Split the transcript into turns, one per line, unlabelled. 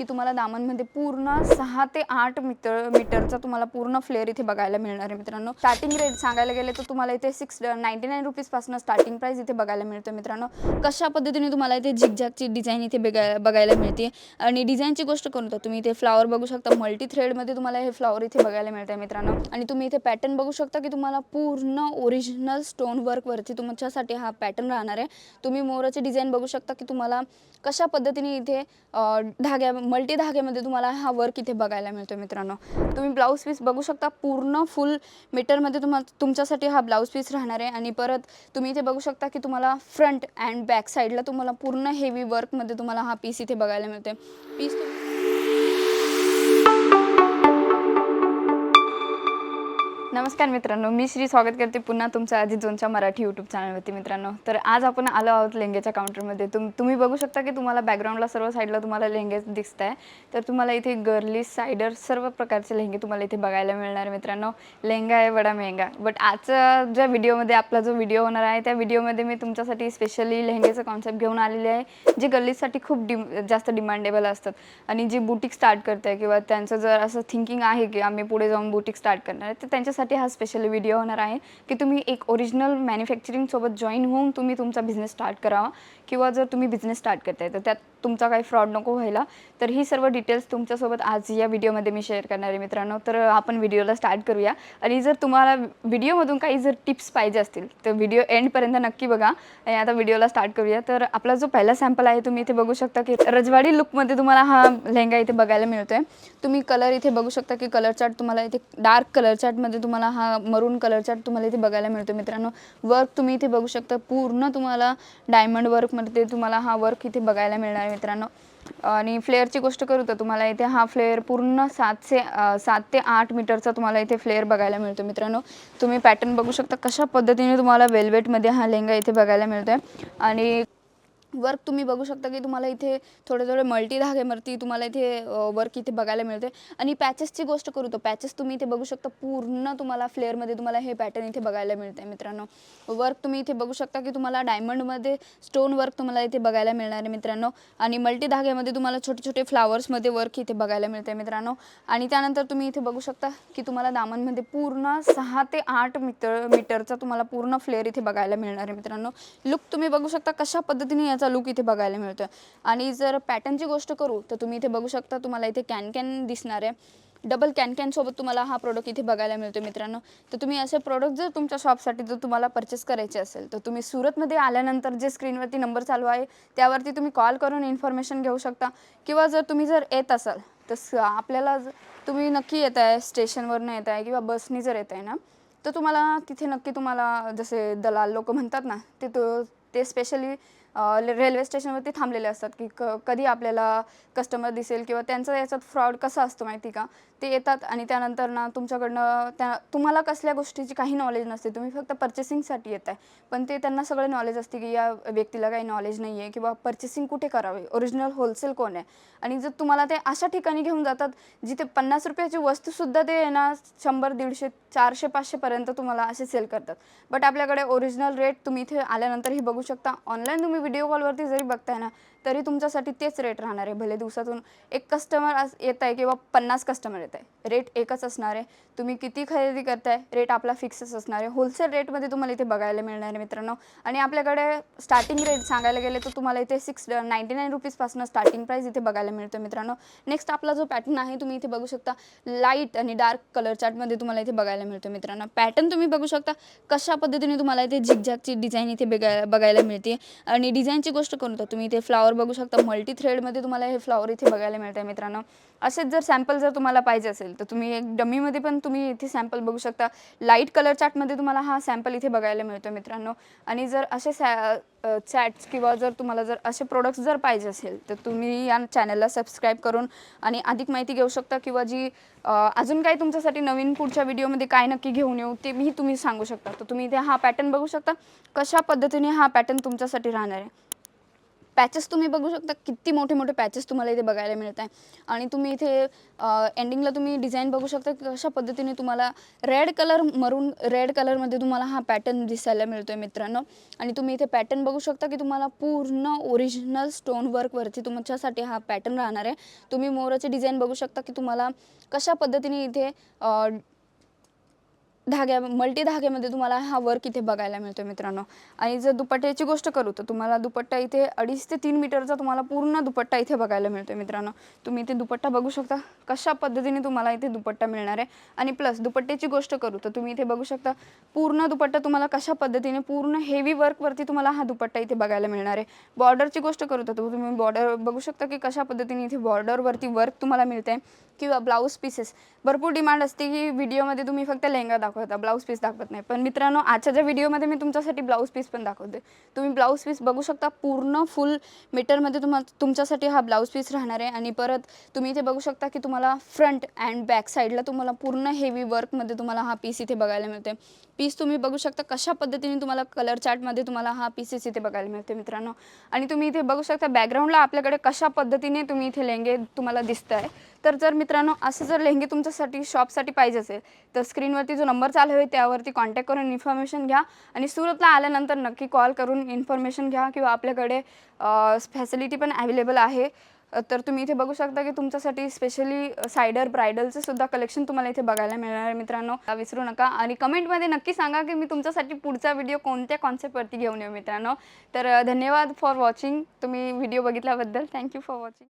की तुम्हाला दामनमध्ये पूर्ण सहा ते आठ मीटर मीटरचा तुम्हाला पूर्ण फ्लेअर इथे बघायला मिळणार आहे मित्रांनो. स्टार्टिंग रेट सांगायला गेले तर तुम्हाला इथे सिक्स नाईन्टी नाईन रुपीजपासून स्टार्टिंग प्राईस इथे बघायला मिळतं मित्रांनो. कशा पद्धतीने तुम्हाला इथे झिकझॅकची डिझाईन इथे बघाय बघायला मिळते? आणि डिझाईनची गोष्ट करू तर तुम्ही इथे फ्लावर बघू शकता. मल्टी थ्रेडमध्ये तुम्हाला हे फ्लावर इथे बघायला मिळतं आहे मित्रांनो. आणि तुम्ही इथे पॅटर्न बघू शकता की तुम्हाला पूर्ण ओरिजिनल स्टोन वर्कवरती तुमच्यासाठी हा पॅटर्न राहणार आहे. तुम्ही मोराची डिझाईन बघू शकता की तुम्हाला कशा पद्धतीने इथे धाग्या मल्टी धागेमध्ये तुम्हाला हा वर्क इथे बघायला मिळतो मित्रांनो. तुम्ही ब्लाऊज पीस बघू शकता पूर्ण फुल मीटरमध्ये तुम्हाला तुमच्यासाठी हा ब्लाऊज पीस राहणार आहे. आणि परत तुम्ही इथे बघू शकता की तुम्हाला फ्रंट अँड बॅक साईडला तुम्हाला पूर्ण हेवी वर्कमध्ये तुम्हाला हा पीस इथे बघायला मिळते पीस नमस्कार मित्रांनो मी श्री स्वागत करते पुन्हा तुमच्या आधी जोनच्या मराठी यूट्यूब चॅनलवरती मित्रांनो. तर आज आपण आलो आहोत लेंगेच्या काउंटरमध्ये तुम तुम्ही बघू शकता की तुम्हाला बॅकग्राऊंडला सर्व साईडला तुम्हाला लेंगे दिसत आहे तर तुम्हाला इथे गर्ली सायडर सर्व प्रकारचे लेंगे तुम्हाला इथे बघायला मिळणार आहे मित्रांनो. लेंगा आहे बडा मेहंगा बट आजच्या ज्या व्हिडिओमध्ये आपला जो व्हिडिओ होणार आहे त्या व्हिडिओमध्ये मी तुमच्यासाठी स्पेशली लेहंग्याचं कॉन्सेप्ट घेऊन आलेले आहे जे गर्लीसाठी खूप डिम जास्त डिमांडेबल असतात. आणि जी बुटीक स्टार्ट करत आहे किंवा त्यांचं जर असं थिंकिंग आहे की आम्ही पुढे जाऊन बुटीक स्टार्ट करणार आहे तर त्यांच्या तुमच्यासाठी हा स्पेशल व्हिडिओ होणार आहे की तुम्ही एक ओरिजिनल मॅन्युफॅक्चरिंगसोबत जॉईन होऊन तुम्ही तुमचा बिझनेस स्टार्ट करावा. किंवा जर तुम्ही बिझनेस स्टार्ट करताय तर त्यात तुमचा काही फ्रॉड नको व्हायला. तर ही सर्व डिटेल्स तुमच्यासोबत आज या व्हिडिओमध्ये मी शेअर करणार आहे मित्रांनो. तर आपण व्हिडिओला स्टार्ट करूया. आणि जर तुम्हाला व्हिडिओमधून काही जर टिप्स पाहिजे असतील तर व्हिडिओ एंडपर्यंत नक्की बघा. आणि आता व्हिडिओला स्टार्ट करूया. तर आपला जो पहिला सॅम्पल आहे तुम्ही इथे बघू शकता की रजवाडी लुकमध्ये तुम्हाला हा लेहंगा इथे बघायला मिळतो आहे तुम्ही कलर इथे बघू शकता की कलर चार्ट तुम्हाला इथे डार्क कलर चार्टमध्ये तुम्हाला तुम्हाला हा मरून कलरचा तुम्हाला इथे बघायला मिळतो. मित्रांनो वर्क तुम्ही इथे बघू शकता. पूर्ण तुम्हाला डायमंड वर्कमध्ये तुम्हाला हा वर्क इथे बघायला मिळणार आहे मित्रांनो. आणि फ्लेअरची गोष्ट करू तर तुम्हाला इथे हा फ्लेअर पूर्ण सातशे सात ते आठ मीटरचा तुम्हाला इथे फ्लेअर बघायला मिळतो मित्रांनो. तुम्ही पॅटर्न बघू शकता कशा पद्धतीने तुम्हाला वेल्वेटमध्ये हा लेहंगा इथे बघायला मिळतोय. आणि वर्क तुम्ही बघू शकता की तुम्हाला इथे थोडे थोडे मल्टी धागेवरती तुम्हाला इथे वर्क इथे बघायला मिळते. आणि पॅचेसची गोष्ट करू तर पॅचेस तुम्ही इथे बघू शकता. पूर्ण तुम्हाला फ्लेअरमध्ये तुम्हाला हे पॅटर्न इथे बघायला मिळते मित्रांनो. वर्क तुम्ही इथे बघू शकता की तुम्हाला डायमंडमध्ये स्टोन वर्क तुम्हाला इथे बघायला मिळणार आहे मित्रांनो. आणि मल्टी धाग्यामध्ये तुम्हाला छोटे छोटे फ्लावर्समध्ये वर्क इथे बघायला मिळते मित्रांनो. आणि त्यानंतर तुम्ही इथे बघू शकता की तुम्हाला दामनमध्ये पूर्ण सहा ते आठ मीटर मीटरचा तुम्हाला पूर्ण फ्लेअर इथे बघायला मिळणार आहे मित्रांनो. लुक तुम्ही बघू शकता कशा पद्धतीने याचा लुक इथे बघायला मिळतोय. आणि जर पॅटर्नची गोष्ट करू तर तुम्ही इथे बघू शकता तुम्हाला इथे कॅन कॅन दिसणार आहे. डबल कॅन कॅनसोबत तुम्हाला हा प्रोडक्ट इथे बघायला मिळतो मित्रांनो. तर तुम्ही असे प्रोडक्ट जर तुमच्या शॉपसाठी जर तुम्हाला परचेस करायचे असेल तर तुम्ही सुरतमध्ये आल्यानंतर जे स्क्रीनवरती नंबर चालू आहे त्यावरती तुम्ही कॉल करून इन्फॉर्मेशन घेऊ शकता. किंवा जर तुम्ही जर येत असाल तर स- आपल्याला तुम्ही नक्की येत आहे स्टेशनवरनं येत आहे किंवा बसनी जर येत आहे ना तर तुम्हाला तिथे नक्की तुम्हाला जसे दलाल लोक म्हणतात ना ते तो ते स्पेशली रेल्वे स्टेशनवरती थांबलेले असतात की क कधी आपल्याला कस्टमर दिसेल किंवा त्यांचा याच्यात फ्रॉड कसा असतो माहिती का? ते येतात आणि त्यानंतर ना तुमच्याकडनं त्या तुम्हाला कसल्या गोष्टीची काही नॉलेज नसते. तुम्ही फक्त पर्चेसिंगसाठी येत आहे पण ते त्यांना सगळं नॉलेज असते की या व्यक्तीला काही नॉलेज नाही आहे किंवा पर्चेसिंग कुठे करावे? ओरिजिनल होलसेल कोण आहे? आणि जर तुम्हाला ते अशा ठिकाणी घेऊन जातात जिथे पन्नास रुपयाची वस्तूसुद्धा ते ना शंभर दीडशे चारशे पाचशेपर्यंत तुम्हाला असे सेल करतात. बट आपल्याकडे ओरिजिनल रेट तुम्ही इथे आल्यानंतरही बघू शकता. ऑनलाईन तुम्ही व्हिडिओ कॉलवरती जरी बघताय ना तरी तुमच्यासाठी तेच रेट राहणार आहे. भले दिवसातून एक कस्टमर येत आहे किंवा पन्नास कस्टमर येत आहे. रेट एकच असणार आहे. तुम्ही किती खरेदी करताय रेट आपला फिक्सच असणार आहे. होलसेल रेटमध्ये तुम्हाला इथे बघायला मिळणार आहे मित्रांनो. आणि आपल्याकडे स्टार्टिंग रेट सांगायला गेले तर तुम्हाला इथे सिक्स नाईन्टी नाईन रुपीजपासून स्टार्टिंग प्राईस इथे बघायला मिळतो मित्रांनो. नेक्स्ट आपला जो पॅटर्न आहे तुम्ही इथे बघू शकता. लाइट आणि डार्क कलर चार्टमध्ये तुम्हाला इथे बघायला मिळतो मित्रांनो. पॅटर्न तुम्ही बघू शकता. कशा पद्धतीने तुम्हाला इथे झिकझॅकची डिझाईन इथे बघायला मिळते आणि डिझाईनची गोष्ट करू तुम्ही इथे फ्लावर बघू शकता. मल्टी थ्रेडमध्ये तुम्हाला हे फ्लॉवर इथे बघायला मिळतं मित्रांनो. असेच जर सॅम्पल जर तुम्हाला पाहिजे असेल तर तुम्ही एक डमीमध्ये पण तुम्ही इथे सॅम्पल बघू शकता. लाइट कलर चार्टमध्ये तुम्हाला हा सॅम्पल इथे बघायला मिळतो मित्रांनो. आणि जर असे सॅ चॅट्स किंवा जर तुम्हाला जर असे प्रोडक्ट्स जर पाहिजे असेल तर तुम्ही या चॅनलला सबस्क्राईब करून आणि अधिक माहिती घेऊ शकता किंवा जी अजून काही तुमच्यासाठी नवीन पुढच्या व्हिडिओमध्ये काय नक्की घेऊन येऊ ते मी तुम्ही सांगू शकता. तर तुम्ही इथे हा पॅटर्न बघू शकता. कशा पद्धतीने हा पॅटर्न तुमच्यासाठी राहणार आहे. पॅचेस तुम्ही बघू शकता. किती मोठे मोठे पॅचेस तुम्हाला इथे बघायला मिळत आहे आणि तुम्ही इथे एंडिंगला तुम्ही डिझाईन बघू शकता की कशा पद्धतीने तुम्हाला रेड कलर मरून रेड कलरमध्ये तुम्हाला हा पॅटर्न दिसायला मिळतो आहे मित्रांनो. आणि तुम्ही इथे पॅटर्न बघू शकता की तुम्हाला पूर्ण ओरिजिनल स्टोन वर्कवरती तुमच्यासाठी हा पॅटर्न राहणार आहे. तुम्ही मोराचे डिझाईन बघू शकता की तुम्हाला कशा पद्धतीने इथे धाग्या मल्टी धाग्यामध्ये तुम्हाला हा वर्क इथे बघायला मिळतो मित्रांनो. आणि जर दुपट्ट्याची गोष्ट करू तर तुम्हाला दुपट्टा इथे अडीच ते तीन मीटरचा तुम्हाला पूर्ण दुपट्टा इथे बघायला मिळतो मित्रांनो. तुम्ही इथे दुपट्टा बघू शकता कशा पद्धतीने तुम्हाला इथे दुपट्टा मिळणार आहे. आणि प्लस दुपट्ट्याची गोष्ट करू तर तुम्ही इथे बघू शकता पूर्ण दुपट्टा तुम्हाला कशा पद्धतीने पूर्ण हेवी वर्कवरती तुम्हाला हा दुपट्टा इथे बघायला मिळणार आहे. बॉर्डरची गोष्ट करू तर तुम्ही बॉर्डर बघू शकता की कशा पद्धतीने इथे बॉर्डरवरती वर्क तुम्हाला मिळते किंवा ब्लाऊज पीसेस भरपूर डिमांड असते की व्हिडिओमध्ये तुम्ही फक्त लेहंगा दाखवता ब्लाऊज पीस दाखवत नाही. पण मित्रांनो आजच्या ज्या व्हिडिओमध्ये मी तुमच्यासाठी ब्लाऊज पीस पण दाखवते. तुम्ही ब्लाऊज पीस बघू शकता पूर्ण फुल मीटरमध्ये तुम्हा तुमच्यासाठी हा ब्लाऊज पीस राहणार आहे. आणि परत तुम्ही इथे बघू शकता की तुम्हाला फ्रंट अँड बॅक साईडला तुम्हाला पूर्ण हेवी वर्कमध्ये तुम्हाला हा पीस इथे बघायला मिळते पीस तुम्ही बघू शकता कशा पद्धतीने तुम्हाला कलर चार्टमध्ये तुम्हाला हा पीसेस इथे बघायला मिळते मित्रांनो. आणि तुम्ही इथे बघू शकता बॅकग्राऊंडला आपल्याकडे कशा पद्धतीने तुम्ही इथे लेंगे तुम्हाला दिसत आहे तर जर मित्रांनो असं जर लेंगे तुमच्यासाठी शॉपसाठी पाहिजे असेल तर स्क्रीनवरती जो नंबर चालू आहे त्यावरती कॉन्टॅक्ट करून इन्फॉर्मेशन घ्या. आणि सुरतला आल्यानंतर नक्की कॉल करून इन्फॉर्मेशन घ्या किंवा आपल्याकडे फॅसिलिटी पण अवेलेबल आहे. तर तुम्ही इथे बघू शकता की तुमच्यासाठी स्पेशली सायडर ब्रायडलचं सुद्धा कलेक्शन तुम्हाला इथे बघायला मिळणार आहे मित्रांनो. विसरू नका. आणि कमेंटमध्ये नक्की सांगा की मी तुमच्यासाठी पुढचा व्हिडिओ कोणत्या कॉन्सेप्टवरती घेऊन येऊ मित्रांनो. तर धन्यवाद फॉर वॉचिंग तुम्ही video बघितल्याबद्दल. Thank you for watching